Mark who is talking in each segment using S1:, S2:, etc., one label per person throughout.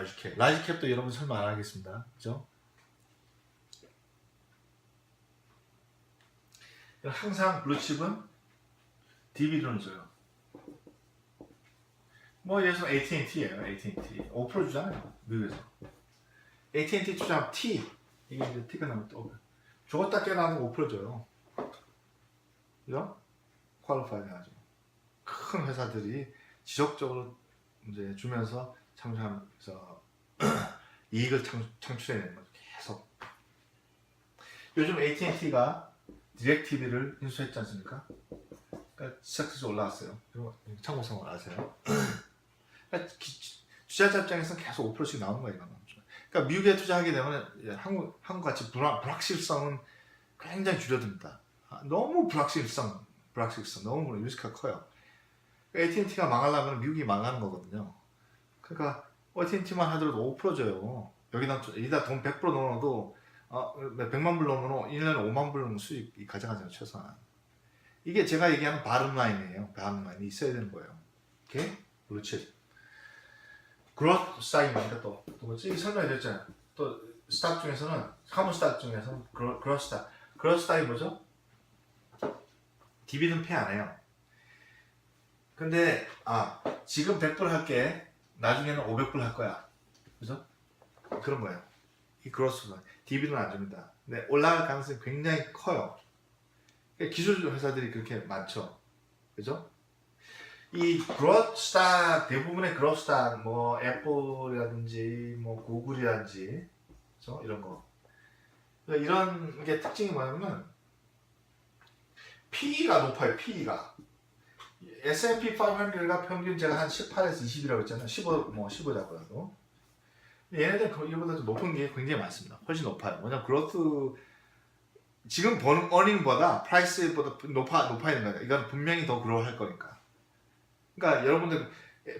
S1: 라지 캡. 라지 캡도 여러분 설명 안 하겠습니다. 그죠? 항상 블루칩은 DB로는 줘요. 뭐 예를 들어 AT&T예요. AT&T 5% 주잖아요. 미국에서. AT&T 투자하면 T 이게 이제 T가 나면 또 죽었다 깨어나는 5% 줘요. 그죠? 퀄리파이 해가지고 큰 회사들이 지속적으로 이제 주면서 창출하면서 이익을 창, 창출해내는 거죠. 계속. 요즘 AT&T가 디렉TV를 인수했지 않습니까? 그러니까 시작해서 올라왔어요. 참고성을 아세요? 그러니까 기- 투자자 입장에서 계속 5%씩 나오는 거예요. 그러니까 미국에 투자하게 되면 한국 한국 같이 불확, 불확실성은 굉장히 줄어듭니다. 아, 너무 불확실성, 불확실성 너무 리스크가 커요. AT&T가 망하려면 미국이 망하는 거거든요. 그러니까 AT&T만 하더라도 5% 줘요. 여기다 여기다 돈 100% 넣어도 어, 100만 불 넣으면 1년에 5만 불 수익 가져가잖아요 최소한. 이게 제가 얘기하는 바름 라인이에요. 바름 라인이 있어야 되는 거예요. 오케이? 그렇지. 그로스 스탁입니다 또. 또 뭐지? 이 설명해드렸잖아요. 또 스탁 중에서는 카몬 스탁 중에서는 그로, 그로스 스탁. 그로스 스탁이 뭐죠? 디비든 페이 안 해요. 근데 아 지금 100불 할게. 나중에는 500불 할 거야. 그죠? 그런 거예요. 이 그로스 디비든 안 줍니다. 근데 올라갈 가능성이 굉장히 커요. 그러니까 기술 회사들이 그렇게 많죠. 그죠? 이 그로스 스탁 대부분의 그로스 스탁 뭐 애플이라든지 뭐 구글이라든지 그죠? 이런 거. 그러니까 이런 게 특징이 뭐냐면 PE가 높아요 PE가 S&P 500가 평균 제가 한 18에서 20이라고 했잖아요. 15, 뭐 15자고 해도. 얘네들 그 이보다 좀 높은 게 굉장히 많습니다. 훨씬 높아요. 왜냐면 그로스 지금 버는 어닝보다 프라이스보다 높아 높아야 되는 거예요. 이건 분명히 더 그로우 할 거니까. 그러니까 여러분들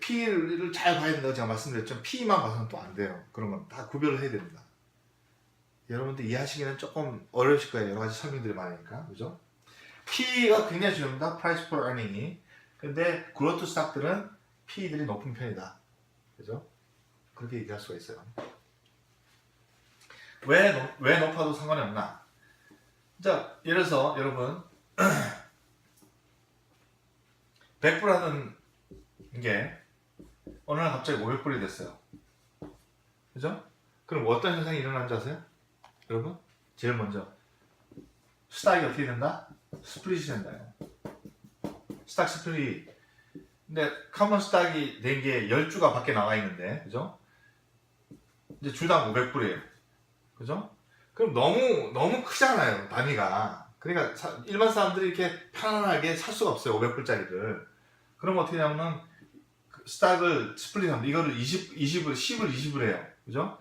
S1: P를 잘 봐야 된다고 제가 말씀드렸지만 P만 봐서는 또 안 돼요. 그런 건 다 구별을 해야 됩니다. 여러분들 이해하시기는 조금 어려우실 거예요. 여러 가지 설명들이 많으니까. 그죠? P가 굉장히 중요합니다. Price per earning이. 근데 그로트 스탁들은 P들이 높은 편이다. 그죠? 그렇게 얘기할 수가 있어요. 왜, 높- 왜 높아도 상관이 없나? 자, 예를 들어서 여러분 100불 하는 게 어느 날 갑자기 500불이 됐어요. 그죠? 그럼 어떤 현상이 일어난 줄 아세요? 여러분? 제일 먼저 스탁이 어떻게 된다? 스플릿이 된다요. 스탁 스플릿. 근데 카몬 스탁이 된게 10주가 밖에 나와 있는데, 그죠? 이제 주당 500불이에요. 그죠? 그럼 너무, 너무 크잖아요, 단위가. 그러니까 사- 일반 사람들이 이렇게 편안하게 살 수가 없어요, 500불짜리를. 그럼 어떻게 하냐면, 그 스탁을 스플릿 합니다. 이거를 20, 20을, 10을 20을 해요. 그죠?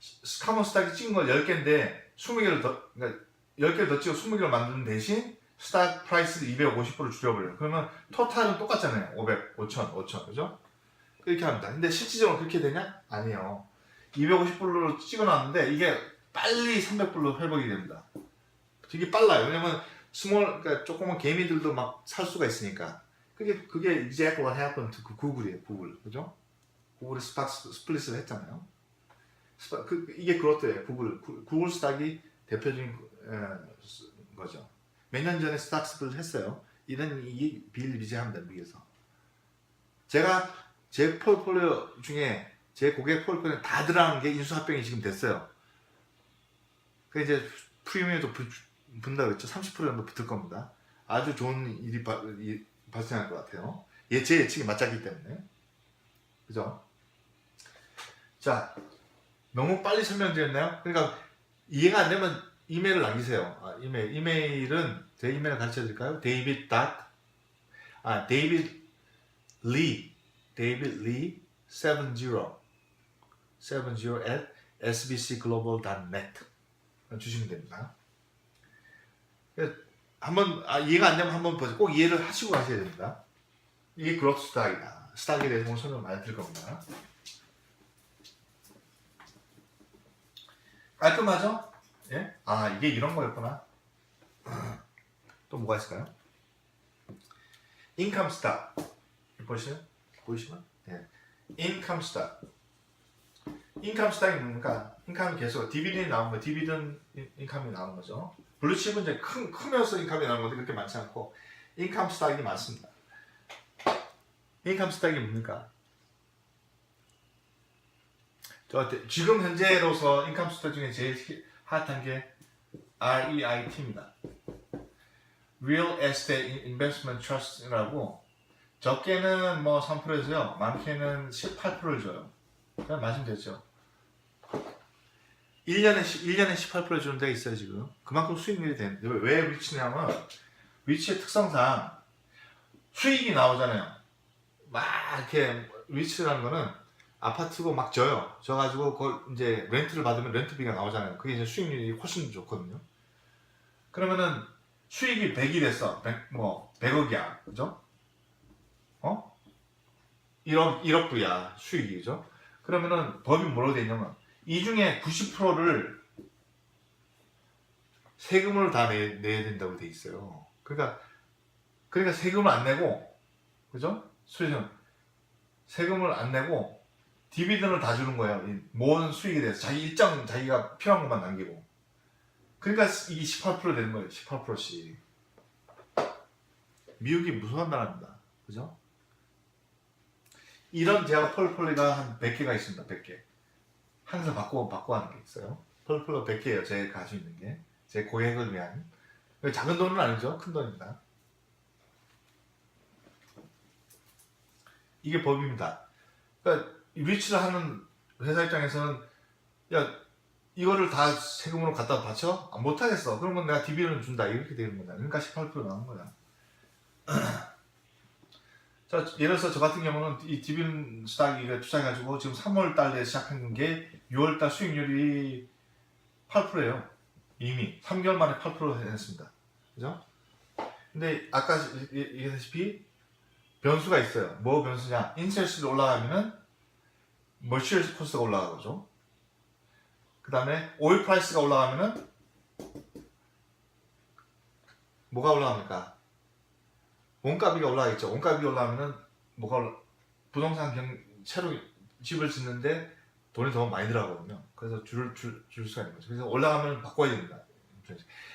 S1: 스- 카몬 스탁이 찍은 거 10개인데, 20개를 더, 그러니까 10개를 더 찍어 20개를 만드는 대신, 스탁 프라이스를 250불을 줄여버려요. 그러면 토탈은 똑같잖아요. 500, 5천, 5천, 그죠? 그렇게 합니다. 근데 실질적으로 그렇게 되냐? 아니에요. 250불로 찍어놨는데 이게 빨리 300불로 회복이 됩니다. 되게 빨라요. 왜냐면 스몰, 그러니까 조그만 개미들도 막 살 수가 있으니까. 그게 그게 exactly what 그 구글이에요. 구글, 그죠? 구글이 스탁 스플릿을 했잖아요. 스파- 그, 이게 그렇대요. 구글, 구- 구글 스탁이 대표적인 에, 거죠. 몇 년 전에 스탁스를 했어요. 이런 이 비일비재합니다 미국에서. 제가 제 폴폴리오 중에 제 고객 폴폴리오에 다 들어가는 게 인수합병이 지금 됐어요. 그 이제 프리미엄도 부- 분다고 했죠. 30% 정도 붙을 겁니다. 아주 좋은 일이 바- 이- 발생할 것 같아요. 예, 제 예측이 맞았기 때문에. 그죠? 자, 너무 빨리 설명드렸나요? 그러니까 이해가 안 되면 이메일을 남기세요. 아, 이메일. 이메일은 제 이메일을 가르쳐 드릴까요? 닷 아, 데이빗 리 데이빗 리70 70 at sbcglobal.net 주시면 됩니다. 그래서 한번 아, 이해가 안 되면 한번 보세요. 꼭 이해를 하시고 가셔야 됩니다. 이게 그로스 스탁이다. 스탁에 대해서 오늘 설명 많이 드릴 겁니다. 깔끔하죠? 예? 아 이게 이런 거였구나. 또 뭐가 있을까요? 인컴 스탁 보시면 보이시면 예. 인컴 스탁 인컴 스탁이 뭡니까? 인컴이 계속 디비전이 나오는 거, 디비전 인- 인컴이 나오는 거죠. 블루칩은 이제 큰 크면서 인컴이 나오는 건데 그렇게 많지 않고 인컴 스탁이 많습니다. 인컴 스탁이 뭡니까? 저 지금 현재로서 인컴 스탁 중에 제일 히- 게 REIT입니다. Real Estate Investment Trust라고 적게는 뭐 3%에서요, 많게는 18%를 줘요. 그냥 말씀드렸죠. 1년에, 1년에 18% 주는 데가 있어요, 지금. 그만큼 수익률이 되는데, 왜, 왜 위치냐면, 위치의 특성상 수익이 나오잖아요. 막 이렇게 위치라는 거는 아파트고 막 져요. 져가지고 그걸 이제 렌트를 받으면 렌트비가 나오잖아요. 그게 이제 수익률이 훨씬 좋거든요. 그러면은 수익이 100이 됐어. 100, 뭐 100억이야. 그죠? 어? 1억 1억 부야 수익이 그죠? 그러면은 법이 뭐라고 돼 있냐면 이 중에 90%를 세금을 다 내, 내야 된다고 돼 있어요. 그러니까 그러니까 세금을 안 내고 그죠? 수익은 세금을 안 내고 디비전을 다 주는 거예요. 이 모든 수익에 대해서 자기 일정 자기가 필요한 것만 남기고. 그러니까 이게 18% 되는 거예요. 18%씩. 미국이 무서운 나라입니다. 그죠? 이런 제가 폴폴리가 한 100개가 있습니다. 100개. 항상 바꿔 바꿔 하는 게 있어요. 폴폴로 100개예요. 제가 가지고 있는 게. 제 고객을 위한. 작은 돈은 아니죠. 큰 돈입니다. 이게 법입니다. 그러니까 이 리치를 하는 회사 입장에서는 야 이거를 다 세금으로 갖다 바쳐? 아, 못하겠어. 그러면 내가 DB를 준다. 이렇게 되는 거다. 그러니까 18% 나오는 거야. 자, 예를 들어서 저 같은 경우는 이 디빌 스탁에 투자해가지고 지금 3월 달에 시작한 게 6월 달 수익률이 8%예요. 이미 3개월 만에 8% 했습니다. 그죠? 근데 아까 얘기했다시피 변수가 있어요. 뭐 변수냐? 인셀스가 올라가면은 머시얼 코스트가 올라가죠. 그 다음에 오일 프라이스가 올라가면은 뭐가 올라갑니까? 원가비가 올라가겠죠. 원가비가 올라가면은 뭐가 올라, 부동산 경, 새로 집을 짓는데 돈이 더 많이 들어가거든요. 그래서 줄, 줄, 줄 수가 있는 거죠. 그래서 올라가면 바꿔야 됩니다.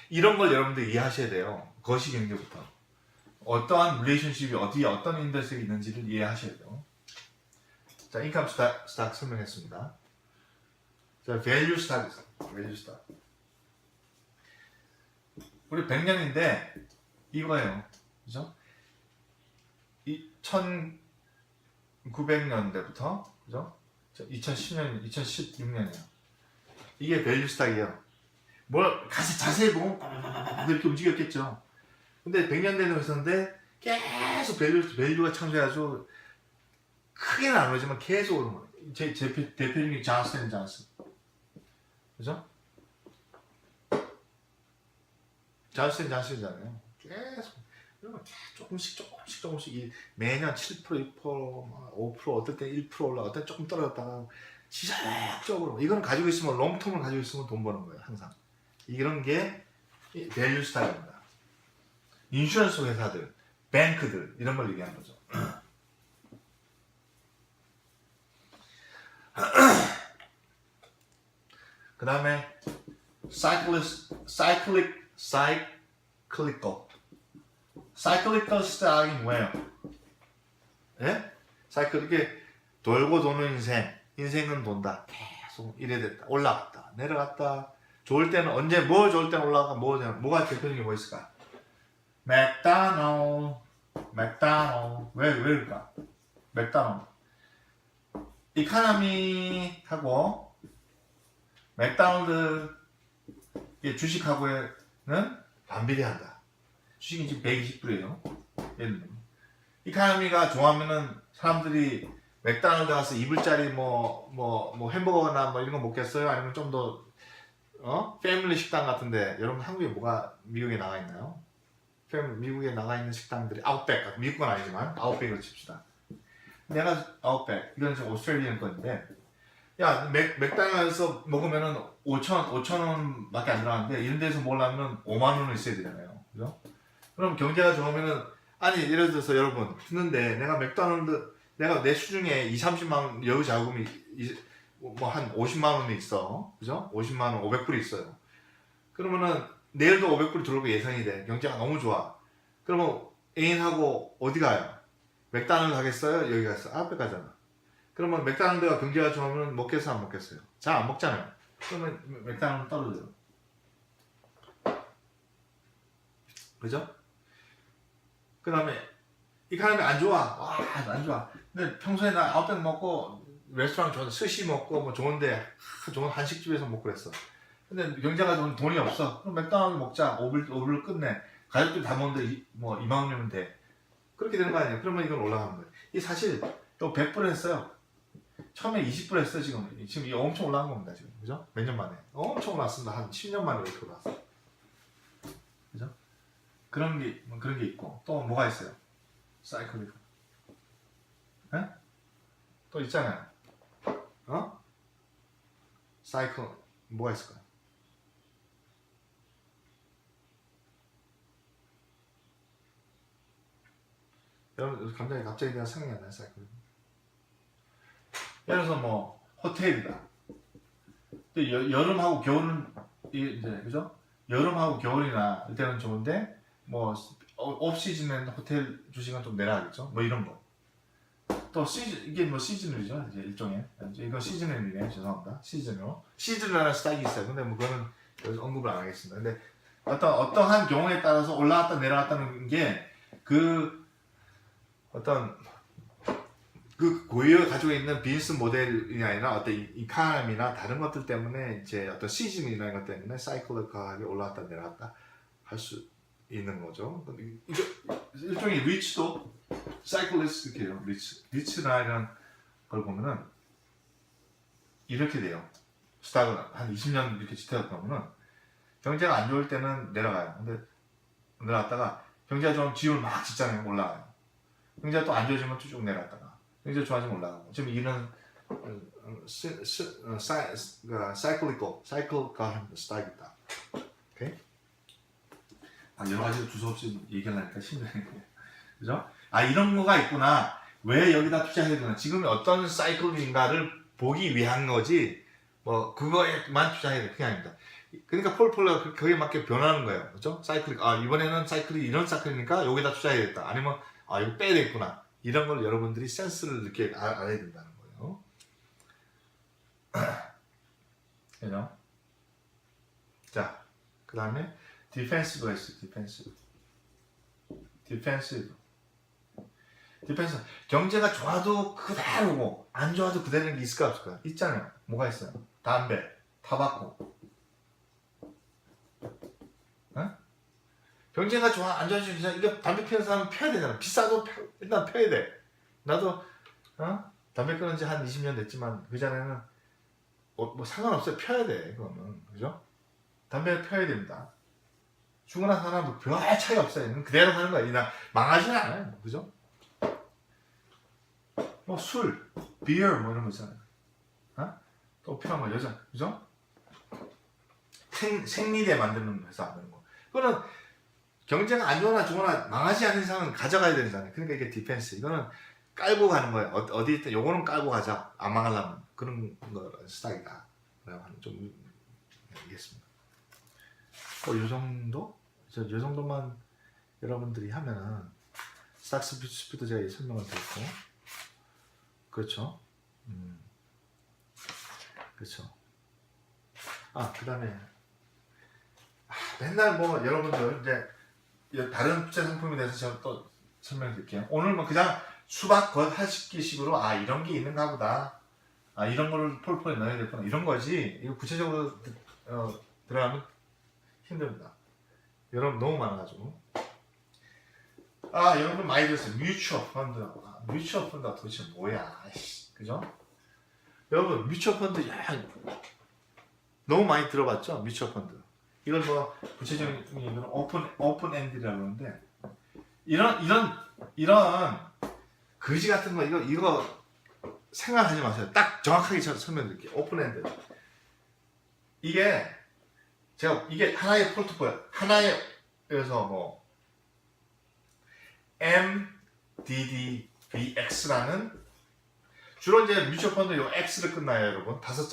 S1: 이런 걸 여러분들 이해하셔야 돼요. 거시 경제부터. 어떠한 릴레이션십이 어디에 어떤 인더스트리 있는지를 이해하셔야 돼요. 자, 인컴 스탁, 스탁 설명했습니다. 자, 밸류 스탁, 밸류 스탁. 우리 100년인데 이거예요. 그죠? 이 1900년대부터 그죠? 2010년, 2016년이에요. 이게 밸류 스탁이에요. 뭘 가서 자세히 보면 이렇게 움직였겠죠. 근데 100년 되는 회사인데 계속 밸류, 밸류가 창조해가지고 크게는 안 오르지만 계속 오르는 거예요. 제, 제 대- 대표님이 존슨 존슨. 그죠? 존슨 존슨이잖아요. 계속 조금씩 조금씩 조금씩 이 매년 7% 6% 5% 어떨 때 1% 올라 어떨 때 조금 떨어졌다가 지속적으로 이거는 가지고 있으면 롱텀을 가지고 있으면 돈 버는 거예요 항상 이런 게 밸류 스타일입니다 인슈런스 회사들 뱅크들 이런 걸 얘기하는 거죠 그 다음에 cyclist, cyclic, cyclical. 사이클리컬 스탁이 뭐예요? 예? 사이클 이게 돌고 도는 인생. 인생은 돈다. 계속 이래 됐다. 올라갔다. 내려갔다. 좋을 때는 언제 뭐 좋을 때는 올라가 뭐 뭐가 대표적인 게 뭐 있을까? 맥다노. 맥다노. 왜, 왜 그럴까? 맥다노. 이카나미 하고 맥다널드 이 주식하고는 반비례한다 주식이 지금 120불이에요. 예를 들면. 이카노미가 좋아하면은 사람들이 맥다날드 가서 2불짜리 뭐, 뭐, 뭐 햄버거나 뭐 이런 거 먹겠어요? 아니면 좀 더, 어? 패밀리 식당 같은데, 여러분 한국에 뭐가 미국에 나가 있나요? 미국에 나가 있는 식당들이 아웃백, 미국 건 아니지만 아웃백을 칩시다. 내가 아웃백, 이건 지금 오스트레일리안 건데, 야, 맥, 맥다날드에서 먹으면은 5천, 5천 원밖에 안 들어가는데, 이런 데서 먹으려면 5만 원은 있어야 되잖아요. 그죠? 그럼 경제가 좋으면은 아니 예를 들어서 여러분 했는데 내가 맥도날드 내가 내 수중에 2, 30만 원 여유 자금이 이- 뭐한 50만 원이 있어. 그죠? 50만 원, 500불이 있어요. 그러면은 내일도 500불이 들어올 거 예상이 돼. 경제가 너무 좋아. 그러면 애인하고 어디 가요? 맥다날드 가겠어요? 여기 가겠어요? 앞에 가잖아. 그러면 맥다날드가 경제가 좋으면 먹겠어요? 안 먹겠어요? 잘 안 먹잖아요. 그러면 맥다날드 떨어져요. 그죠? 그 다음에 이 사람이 안 좋아. 와, 안 좋아. 근데 평소에 나 아웃백 먹고 레스토랑 좋은 스시 먹고 뭐 좋은데 하, 좋은 한식집에서 먹고 그랬어. 근데 경제가 좋은 돈이 없어. 그럼 맥도날드 먹자. 5불, 5불 끝내. 가족들 다 먹는데 이- 뭐 2만 원이면 돼. 그렇게 되는 거 아니에요. 그러면 이건 올라가는 거예요. 이 사실 또 100불 했어요. 처음에 20불 했어요 지금. 지금 이게 엄청 올라간 겁니다 지금. 그죠? 몇 년 만에. 엄청 올랐습니다. 한 10년 만에 이렇게 올랐어. 그죠? 그런 게, 뭐 그런 게 있고. 또 뭐가 있어요? 사이클리크. 에? 또 있잖아요. 어? 사이클 뭐가 있을까요? 여러분 감정이 갑자기 그냥 생각이 안 나요 사이클. 예를 들어서 뭐 호텔이다. 여, 여름하고 겨울은 이- 이제 그죠? 여름하고 겨울이나 이때는 좋은데 뭐옵 시즌에는 호텔 주식은 좀 내려가겠죠. 뭐 이런 거. 또 시즌 이게 뭐 시즌이죠 이제 일종의 이거 시즌이네요 죄송합니다 시즌으로 시즌이라는 스타일이 있어요 근데 뭐 그거는 여기서 언급을 안 하겠습니다 근데 어떤 어떠한 경우에 따라서 올라갔다 내려갔다는 게 그 어떤 그 고유가 가지고 있는 비즈니스 모델이 아니라 어떤 이- 이카람이나 다른 것들 때문에 이제 어떤 시즌이나 이런 것 때문에 사이클리컬하게 올라갔다 내려갔다 할 수 있는 거죠. 일종의 리치도 사이클리스트예요. 리치 리치나 이런 걸 보면은 이렇게 돼요. 스탁을 한 20년 이렇게 지켜다 보면은 경제가 안 좋을 때는 내려가요. 근데 내려갔다가 경제가 좀 지울 막 짓잖아요. 올라가요. 경제가 또 안 좋아지면 쭉 내려갔다가 경제가 좋아지면 올라가고 지금 이런 시, 시, 어, 사이, 그, 사이클리컬 사이클과 스타일이다. 오케이? 아 여러 가지 두서 없이 얘기하려니까 힘드네. 그죠? 아 이런 거가 있구나. 왜 여기다 투자해야 되나? 지금 어떤 사이클인가를 보기 위한 거지. 뭐 그거에만 투자해야 돼. 그게 아닙니다. 그러니까 그- 거기에 맞게 변하는 거예요. 그죠? 사이클. 아 이번에는 사이클이 이런 사이클이니까 여기다 투자해야겠다. 아니면 아 이거 빼야 되겠구나. 이런 걸 여러분들이 센스를 느끼 아, 알아야 된다는 거예요. 그죠? 자, 그 다음에 디펜시브가 있어요. 디펜시브. 디펜시브. 디펜스. 경제가 좋아도 그대로고 안 좋아도 그대로인 게 있을까 없을까? 있잖아요. 뭐가 있어요? 담배, 타바코. 어? 경제가 좋아 안 좋아지면 그냥 이거 담배 피우는 사람은 펴야 되잖아. 비싸도 펴- 일단 펴야 돼. 나도 어? 담배 끊은 지 한 20년 됐지만 그 전에는 어, 뭐 상관없어요. 펴야 돼. 그거는 그죠? 담배 펴야 됩니다. 죽으나 사나 뭐별 차이 없어요. 그대로 하는 거야. 나 망하지는 않아요. 뭐, 그죠? 뭐 술, 비어 뭐 이런 거 있잖아요. 어? 또 필요한 거 여자, 그죠? 생, 생리대 만드는 회사 이런 거. 그거는 경제가 안 좋거나 죽거나 망하지 않는 이상은 가져가야 되잖아요. 그러니까 이게 디펜스. 이거는 깔고 가는 거예요. 어, 어디 있든 요거는 깔고 가자. 안 망하려면 그런 거 스타일이다. 좀 알겠습니다. 어, 요 정도? 저, 요 정도만 여러분들이 하면은 스탁스 스피드 제가 설명을 드렸고 그렇죠. 음. 그렇죠. 아, 그 다음에 아, 맨날 뭐 여러분들 이제 다른 투자 상품에 대해서 제가 또 설명해 드릴게요. 오늘 뭐 그냥 수박 겉하시기식으로 아 이런 게 있는가 보다. 아 이런 거를 폴폴에 넣어야 되구나 이런 거지. 이거 구체적으로 드- 어, 들어가면 힘듭니다. 여러분 너무 많아가지고. 아 여러분 많이 들었어요. 뮤추얼 펀드. 아, 뮤추얼 펀드가 도대체 뭐야? 아이씨, 그죠? 여러분 뮤추얼 펀드 야 너무 많이 들어봤죠? 뮤추얼 펀드. 이걸 뭐 구체적인 얘기는 오픈 오픈 엔드라고 하는데 이런 이런 이런 거지 같은 거 이거 이거 생각하지 마세요. 딱 정확하게 저 설명드릴게요. 오픈 엔드. 이게 제가 이게 하나의 포트폴리오 하나의 그래서 뭐 MDDVX라는 주로 이제 뮤추얼 펀드 요 X를 끝나요, 여러분. 다섯 자